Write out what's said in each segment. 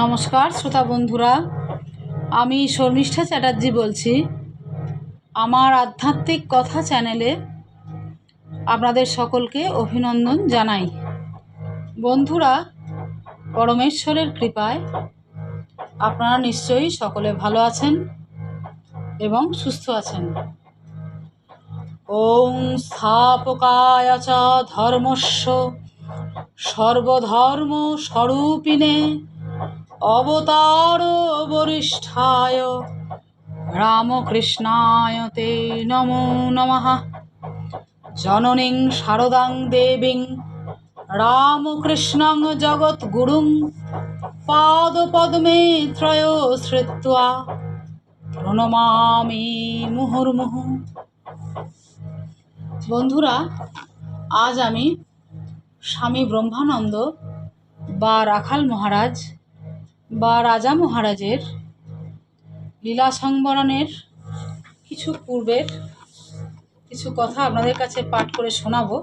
নমস্কার, শ্রোতা বন্ধুরা। আমি শর্মিষ্ঠা চ্যাটার্জি বলছি। আমার আধ্যাত্মিক কথা চ্যানেলে আপনাদের সকলকে অভিনন্দন জানাই। বন্ধুরা, পরমেশ্বরের কৃপায় আপনারা নিশ্চয়ই সকলে ভালো আছেন এবং সুস্থ আছেন। ওং স্থাপকায় চ ধর্মস্য সর্বধর্ম স্বরূপিণে অবতার বরিষ্ঠায়। রামকৃষ্ণায় তে নমো নমঃ। জননীং শারদাং দেবীং রামকৃষ্ণং জগৎগুরুং পাদপদ্মে ত্রয় শ্রিত্বা। প্রণমামি মুহুর্মুহু। বন্ধুরা, আজ আমি স্বামী ব্রহ্মানন্দ বা রাখাল মহারাজ বা রাজা মহারাজের লীলা সংবরণের কিছু পূর্বের কিছু কথা আপনাদের কাছে পাঠ করে শোনাবো।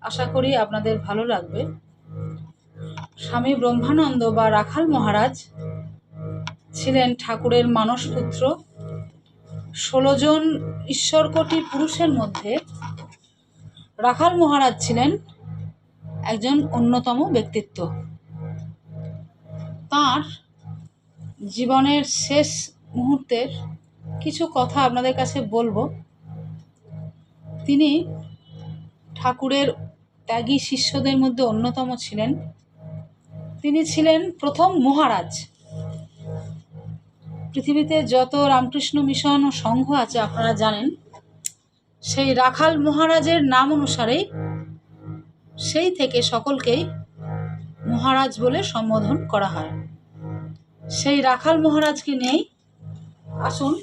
আশা করি আপনাদের ভালো লাগবে। স্বামী ব্রহ্মানন্দ বা রাখাল মহারাজ ছিলেন ঠাকুরের মানসপুত্র। ষোলো জন ঈশ্বরকোটি পুরুষের মধ্যে রাখাল মহারাজ ছিলেন একজন অন্যতম ব্যক্তিত্ব। তার জীবনের শেষ মুহূর্তের কিছু কথা আপনাদের কাছে বলব। তিনি ঠাকুরের ত্যাগী শিষ্যদের মধ্যে অন্যতম ছিলেন। তিনি ছিলেন প্রথম মহারাজ। পৃথিবীতে যত রামকৃষ্ণ মিশন ও সংঘ আছে, আপনারা জানেন, সেই রাখাল মহারাজের নাম অনুসারেই সেই থেকে সকলকেই মহারাজ বলে সম্বোধন করা হয়। সেই রাখাল মহারাজকে নিয়েই আসুন,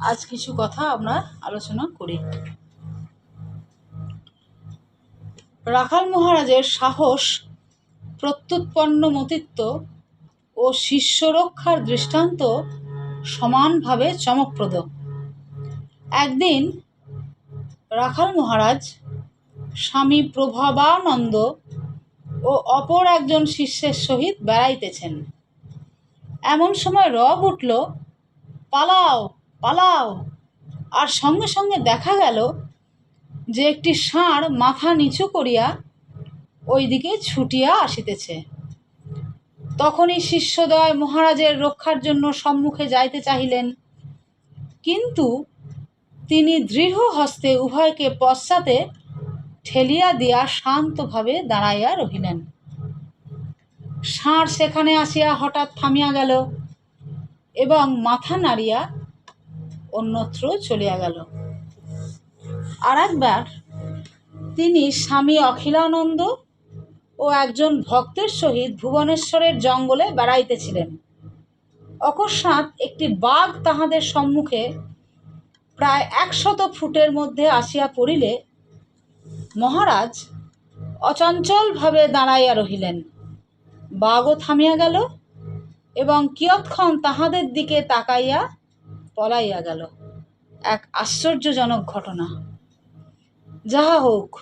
আজ কিছু কথা আমরা আলোচনা করি। রাখাল মহারাজের সাহস, প্রত্যুৎপন্ন মতিত্ব ও শিষ্য রক্ষার দৃষ্টান্ত সমানভাবে চমকপ্রদ। একদিন রাখাল মহারাজ স্বামী প্রভাবানন্দ ও অপর একজন শিষ্যের সহিত বেড়াইতেছেন। এমন সময় রব উঠল, পালাও পালাও। আর সঙ্গে সঙ্গে দেখা গেল যে একটি ষাঁড় মাথা নিচু করিয়া ওই দিকে ছুটিয়া আসিতেছে। তখনই শিষ্যদয় মহারাজের রক্ষার জন্য সম্মুখে যাইতে চাহিলেন। কিন্তু তিনি দৃঢ় হস্তে উভয়কে পশ্চাতে ঠেলিয়া দিয়া শান্তভাবে দাঁড়াইয়া রহিলেন। ষাঁড় সেখানে আসিয়া হঠাৎ থামিয়া গেল এবং মাথা নাড়িয়া অন্যত্র চলিয়া গেল। আর একবার তিনি স্বামী অখিলানন্দ ও একজন ভক্তের সহিত ভুবনেশ্বরের জঙ্গলে বেড়াইতেছিলেন। অকস্মাৎ একটি বাঘ তাহাদের সম্মুখে প্রায় একশত ফুটের মধ্যে আসিয়া পড়িলে মহারাজ অচঞ্চলভাবে দাঁড়াইয়া রহিলেন। বাঘও থামিয়া গেল এবং কিয়ৎক্ষণ তাহাদের দিকে তাকাইয়া পলাইয়া গেল। এক আশ্চর্যজনক ঘটনা। যাহা হোক,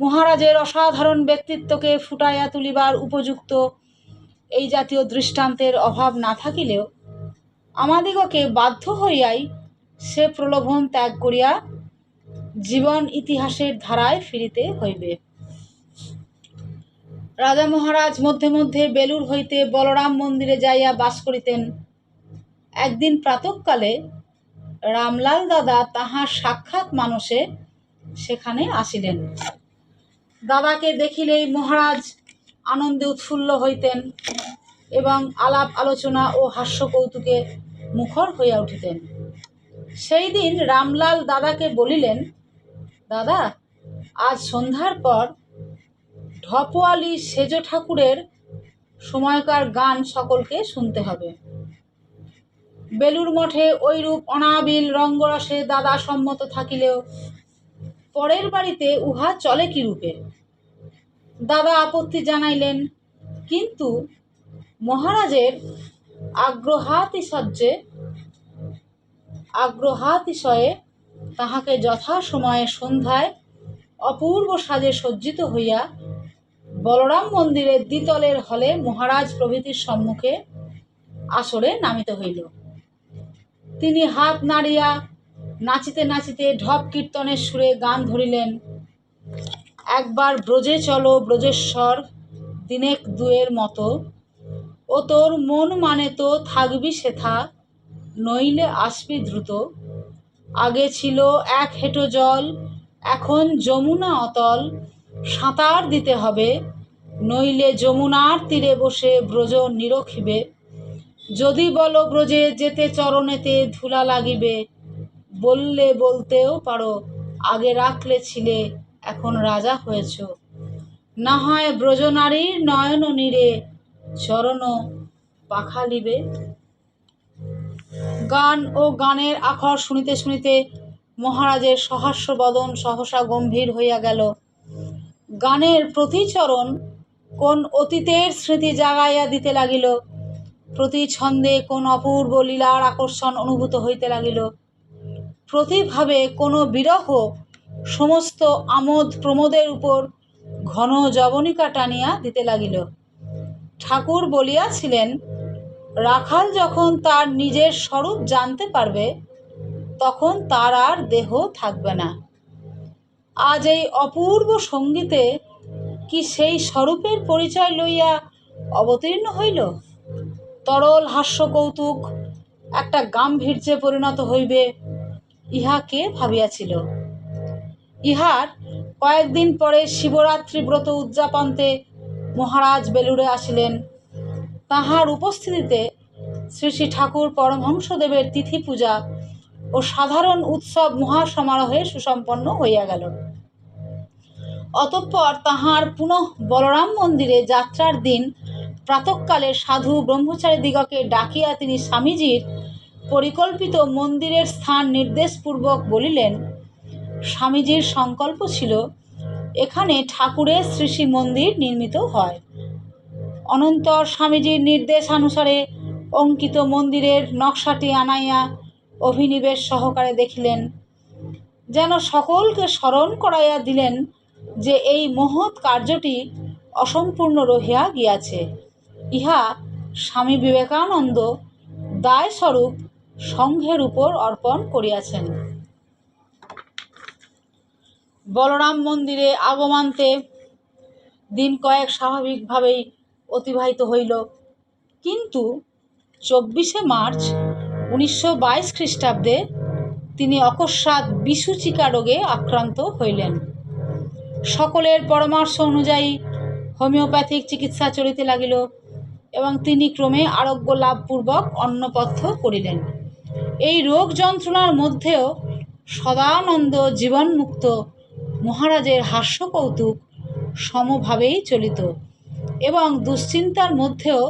মহারাজের অসাধারণ ব্যক্তিত্বকে ফুটাইয়া তুলিবার উপযুক্ত এই জাতীয় দৃষ্টান্তের অভাব না থাকিলেও আমাদিগকে বাধ্য হইয়াই সে প্রলোভন ত্যাগ করিয়া জীবন ইতিহাসের ধারায় ফিরিতে হইবে। রাজা মহারাজ মধ্যে মধ্যে বেলুর হইতে বলরাম মন্দিরে যাইয়া বাস করিতেন। একদিন প্রাতঃকালে রামলাল দাদা তাহার সাক্ষাৎ মানুষে সেখানে আসিলেন। দাদাকে দেখিলেই মহারাজ আনন্দে উৎফুল্ল হইতেন এবং আলাপ, আলোচনা ও হাস্য কৌতুকে মুখর হইয়া উঠিতেন। সেই দিন রামলাল দাদাকে বলিলেন, দাদা, আজ সন্ধ্যার পর ঢপওয়ালি সেজ ঠাকুরের সময়কার গান সকলকে শুনতে হবে। বেলুর মঠে ঐরূপ অনাবিল রঙ্গরসে দাদা সম্মত থাকিলেও পরের বাড়িতে উহা চলে কি রূপে? দাদা আপত্তি জানাইলেন, কিন্তু মহারাজের আগ্রহাতিশয্যে, আগ্রহাতিশয়ে তাহাকে যথাসময়ে সন্ধ্যায় অপূর্ব সাজে সজ্জিত হইয়া বলরাম মন্দিরের দ্বিতলের হলে মহারাজ প্রভৃতির সম্মুখে আসরে নামিত হইল। তিনি হাত নাড়িয়া নাচিতে নাচিতে ঢপ কীর্তনের সুরে গান ধরিলেন, একবার ব্রজে চলো ব্রজেশ্বর, দিনেক দুয়ের মতো। ও তোর মন মানে তো থাকবি সেথা, নইলে আসবি দ্রুত। আগে ছিল এক হেঁটো জল, এখন যমুনা অতল। সাঁতার দিতে হবে, নইলে যমুনার তীরে বসে ব্রজ নিরখিবে। যদি বলো ব্রজে যেতে চরণেতে ধুলা লাগিবে, বললে বলতেও পারো, আগে রাখলে ছিলে, এখন রাজা হয়েছ। না হয় ব্রজনারীর নয়ন নীরে চরণ পাখালিবে। গান ও গানের আখর শুনিতে শুনিতে মহারাজের সহাস্য বদন সহসা গম্ভীর হইয়া গেল। গানের প্রতিচরণ কোন অতীতের স্মৃতি জাগাইয়া দিতে লাগিল? প্রতি ছন্দে কোন অপূর্ব লীলার আকর্ষণ অনুভূত হইতে লাগিল? প্রতিভাবে কোনো বিরহ সমস্ত আমোদ প্রমোদের উপর ঘন জবনিকা টানিয়া দিতে লাগিল। ঠাকুর বলিয়াছিলেন, রাখাল যখন তার নিজের স্বরূপ জানতে পারবে, তখন তার আর দেহ থাকবে না। আজ এই অপূর্ব সঙ্গীতে কি সেই স্বরূপের পরিচয় লইয়া অবতীর্ণ হইল? তরল হাস্য কৌতুক, একটা গাম্ভীর্যে পরিণত হইবে, ইহা কে ভাবিয়াছিল? ইহার কয়েকদিন পরে শিবরাত্রি ব্রত উদযাপনতে মহারাজ বেলুড়ে আসিলেন। তাহার উপস্থিতিতে শ্রী শ্রী ঠাকুর পরমহংসদেবের তিথি পূজা ও সাধারণ উৎসব মহাসমারোহে সুসম্পন্ন হইয়া গেল। অতঃপর তাহার পুনঃ বলরাম মন্দিরে যাত্রার দিন প্রাতঃকালে সাধু ব্রহ্মচারী দিগকে ডাকিয়া তিনি স্বামীজির পরিকল্পিত মন্দিরের স্থান নির্দেশপূর্বক বলিলেন, স্বামীজির সংকল্প ছিল, এখানে ঠাকুরের শ্রী মন্দির নির্মিত হয়। অনন্তর স্বামীজির নির্দেশানুসারে অঙ্কিত মন্দিরের নকশাটি আনাইয়া অভিনিবেশ সহকারে দেখিলেন, যেন সকলকে স্মরণ করাইয়া দিলেন যে এই মহৎ কার্যটি অসম্পূর্ণ রহিয়া গিয়াছে। ইহা স্বামী বিবেকানন্দ দায়স্বরূপ সংঘের উপর অর্পণ করিয়াছেন। বলরাম মন্দিরে আগমান্তে দিন কয়েক স্বাভাবিকভাবেই অতিবাহিত হইল। কিন্তু চব্বিশে মার্চ উনিশশো বাইশ খ্রিস্টাব্দে তিনি অকস্মাৎ বিসূচিকা রোগে আক্রান্ত হইলেন। সকলের পরামর্শ অনুযায়ী হোমিওপ্যাথিক চিকিৎসা চলিতে লাগিল এবং তিনি ক্রমে আরোগ্য লাভপূর্বক অন্নপথ্য করিলেন। এই রোগ যন্ত্রণার মধ্যেও সদানন্দ জীবনমুক্ত মহারাজের হাস্য কৌতুক সমভাবেই চলিত এবং দুশ্চিন্তার মধ্যেও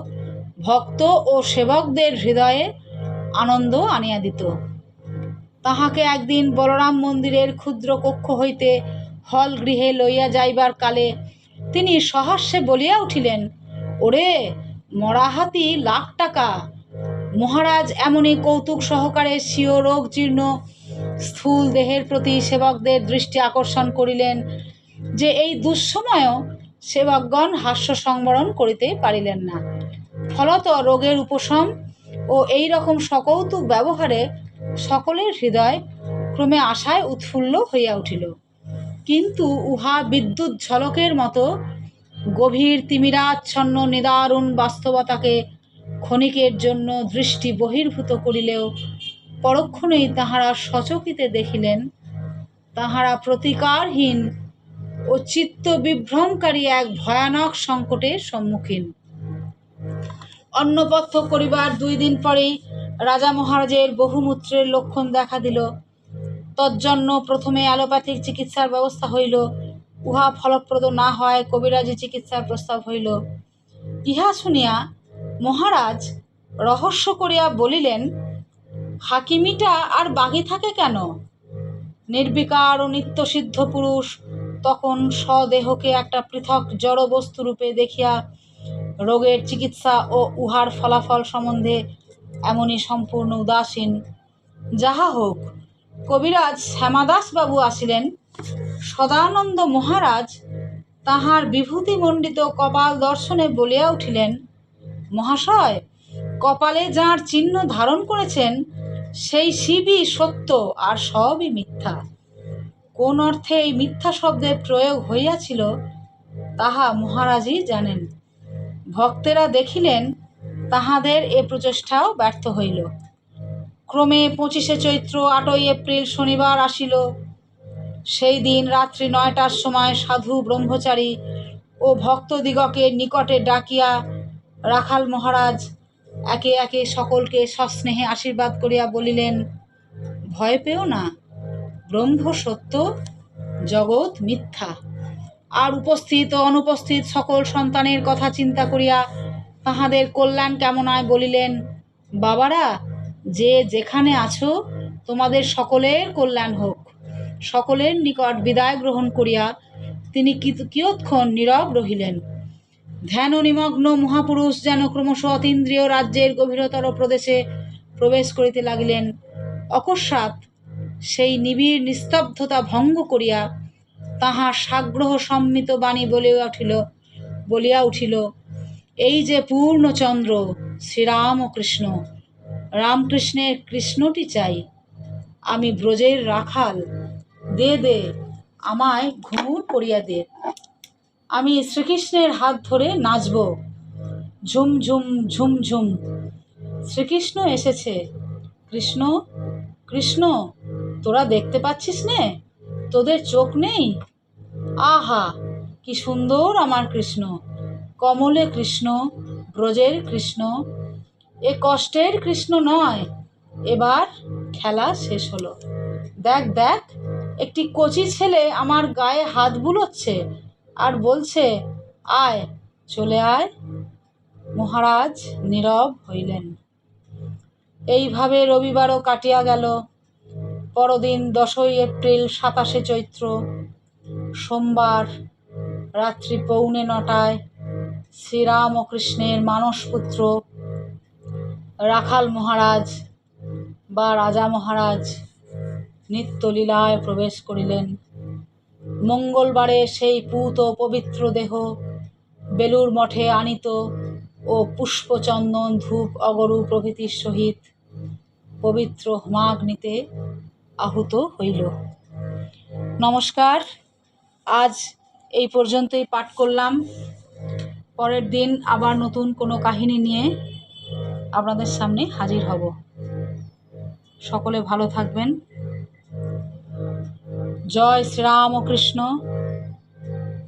ভক্ত ও সেবকদের হৃদয়ে আনন্দ আনিয়া দিত। তাহাকে একদিন বলরাম মন্দিরের ক্ষুদ্র কক্ষ হইতে হল গৃহে লইয়া যাইবার কালে তিনি সহাস্যে বলিয়া উঠিলেন, ওরে মরাহাতি লাখ টাকা। মহারাজ এমনই কৌতুক সহকারে স্বীয় রোগ জীর্ণ স্থূল দেহের প্রতি সেবকদের দৃষ্টি আকর্ষণ করিলেন, যে এই দুঃসময়েও সেবকগণ হাস্য সংবরণ করিতে পারিলেন না। ফলত রোগের উপশম ও এই রকম সকৌতুক ব্যবহারে সকলের হৃদয় ক্রমে আশায় উৎফুল্ল হইয়া উঠিল। কিন্তু উহা বিদ্যুৎ ঝলকের মতো গভীর তিমিরাচ্ছন্ন নিদারুণ বাস্তবতাকে ক্ষণিকের জন্য দৃষ্টি বহির্ভূত করিলেও পরক্ষণেই তাহারা সচকিতে দেখিলেন, তাহারা প্রতিকারহীন ও চিত্ত বিভ্রমকারী এক ভয়ানক সংকটের সম্মুখীন। অন্নপথ্য করিবার দুই দিন পরেই রাজা মহারাজের বহুমূত্রের লক্ষণ দেখা দিল। তজ্জন্য প্রথমে অ্যালোপ্যাথিক চিকিৎসার ব্যবস্থা হইল। উহা ফলপ্রদ না হয় কবিরাজি চিকিৎসার প্রস্তাব হইল। ইহা শুনিয়া মহারাজ রহস্য করিয়া বলিলেন, হাকিমিটা আর বাকি থাকে কেন? নির্বিকার ও নিত্যসিদ্ধ পুরুষ তখন স্বদেহকে একটা পৃথক জড় বস্তুরূপে দেখিয়া রোগের চিকিৎসা ও উহার ফলাফল সম্বন্ধে এমনই সম্পূর্ণ উদাসীন। যাহা হোক, কবিরাজ শ্যামাদাস বাবু আসিলেন। সদানন্দ মহারাজ তাহার বিভূতিমণ্ডিত কপাল দর্শনে বলিয়া উঠিলেন, মহাশয়, কপালে যার চিহ্ন ধারণ করেছেন, সেই শিবই সত্য আর সবই মিথ্যা। কোন অর্থে এই মিথ্যা শব্দের প্রয়োগ হইয়াছিল, তাহা মহারাজই জানেন। ভক্তেরা দেখিলেন, তাহাদের এ প্রচেষ্টাও ব্যর্থ হইল। ক্রমে পঁচিশে চৈত্র, আটই এপ্রিল শনিবার আসিল। সেই দিন রাত্রি নয়টার সময় সাধু, ব্রহ্মচারী ও ভক্তদিগকে নিকটে ডাকিয়া রাখাল মহারাজ একে একে সকলকে সস্নেহে আশীর্বাদ করিয়া বলিলেন, ভয় পেও না, ব্রহ্ম সত্য, জগৎ মিথ্যা। আর উপস্থিত ও অনুপস্থিত সকল সন্তানের কথা চিন্তা করিয়া তাহাদের কল্যাণ কামনায় বলিলেন, বাবারা, যে যেখানে আছো, তোমাদের সকলের কল্যাণ হোক। সকলের নিকট বিদায় গ্রহণ করিয়া তিনি কিয়ৎক্ষণ নীরব রহিলেন। ধ্যান নিমগ্ন মহাপুরুষ যেন ক্রমশ অতীন্দ্রিয় রাজ্যের গভীরতর প্রদেশে প্রবেশ করিতে লাগিলেন। অকস্মাৎ সেই নিবিড় নিস্তব্ধতা ভঙ্গ করিয়া তাহার সাগ্রহ সম্মিত বাণী বলিয়া উঠিল বলিয়া উঠিল, এই যে পূর্ণচন্দ্র শ্রীরাম ও কৃষ্ণ, রামকৃষ্ণের কৃষ্ণটি চাই, আমি ব্রজের রাখাল, দে দে, আমায় ঘুমুর করিয়া দে, আমি শ্রীকৃষ্ণের হাত ধরে নাচব, ঝুম ঝুম ঝুম ঝুম, শ্রীকৃষ্ণ এসেছে, কৃষ্ণ কৃষ্ণ, তোরা দেখতে পাচ্ছিস নে, তোদের চোখ নেই? আহা, কি সুন্দর আমার কৃষ্ণ। কমলে কৃষ্ণ, ব্রজের কৃষ্ণ। এ কষ্টের কৃষ্ণ নয়, এবার খেলা শেষ হলো। দেখ দেখ, একটি কচি ছেলে আমার গায়ে হাত বুলোচ্ছে আর বলছে, আয়, চলে আয়। মহারাজ নীরব হইলেন। এইভাবে রবিবারও কাটিয়া গেল। পরদিন দশই এপ্রিল সাতাশে চৈত্র। সোমবার রাত্রি পৌনে নটায় শ্রীরামকৃষ্ণের মানসপুত্র রাখাল মহারাজ বা রাজা মহারাজ নিত্যলীলায় প্রবেশ করিলেন। মঙ্গলবারে সেই পুত ও পবিত্র দেহ বেলুর মঠে আনিত ও পুষ্পচন্দন ধূপ অগরু প্রভৃতির সহিত পবিত্র হোমাগ্নিতে আহুত হইল। নমস্কার আজ এই পর্যন্তই পাঠ করলাম। পরের দিন আবার নতুন কোনো কাহিনী নিয়ে আপনাদের সামনে হাজির হব। সকলে ভালো থাকবেন। জয় শ্রীরাম ও কৃষ্ণ।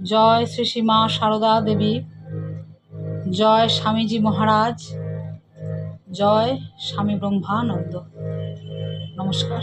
জয় শ্রী শ্রীমা সারদা দেবী। জয় স্বামীজি মহারাজ। জয় স্বামী ব্রহ্মানন্দ। নমস্কার।